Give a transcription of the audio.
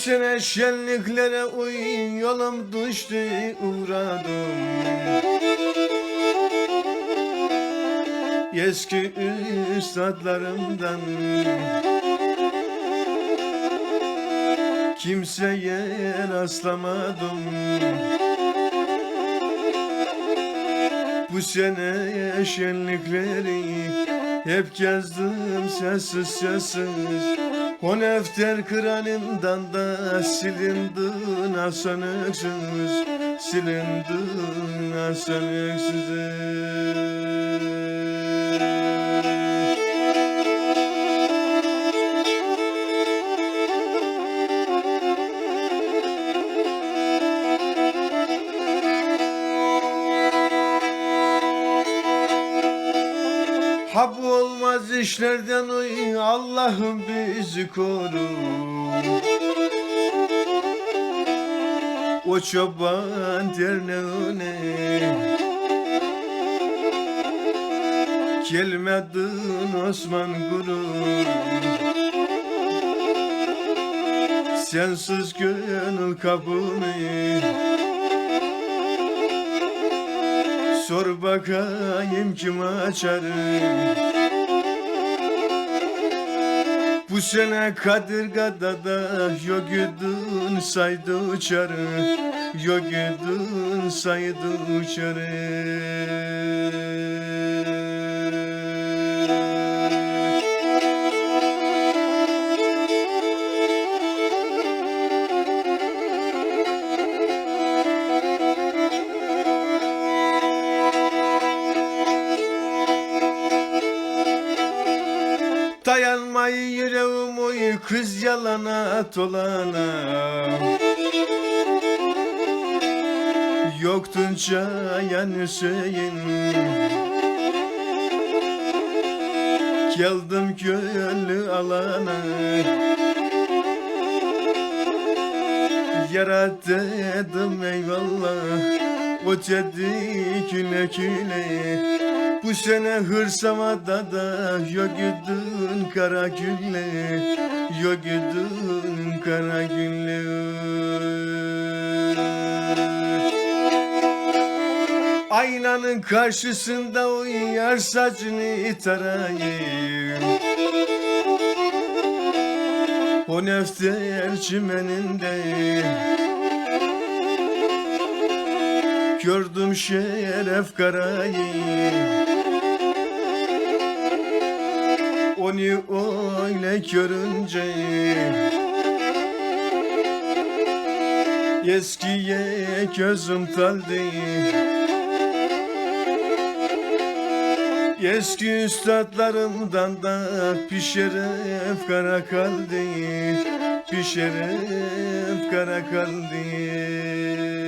sene şenliklere uy yolum düştü uğradım. Eski üstadlarımdan. Kimseye rastlamadım. Bu sene şenlikleri hep gezdim sessiz sessiz O nefter kranımdan da silindi nasıl Silindi nasıl Ha bu olmaz işlerden uy Allah'ım bizi koru. O çoban derneğine Gelmedin Osman Guru. Sensiz gönül kapımı Sor bakayım kim açar? Bu sene Kadırga'da da yok idin saydı uçar Yok idin saydı uçar Dayanmayı yüreğim kız yalana dolana Yoktun çayan Hüseyin Geldim gönlü alana. Yarattım eyvallah. O dedi küle küle Bu sene hırsama da idin kara gülle idin kara gülle. Aynanın karşısında uyar saçını tarayayım O nefter çimeninde Gördüm şeref karayı. Onu öyle görünce Eskiye gözüm taldı Eski üstadlarımdan da bir şeref kara kaldı. Bir kara kaldı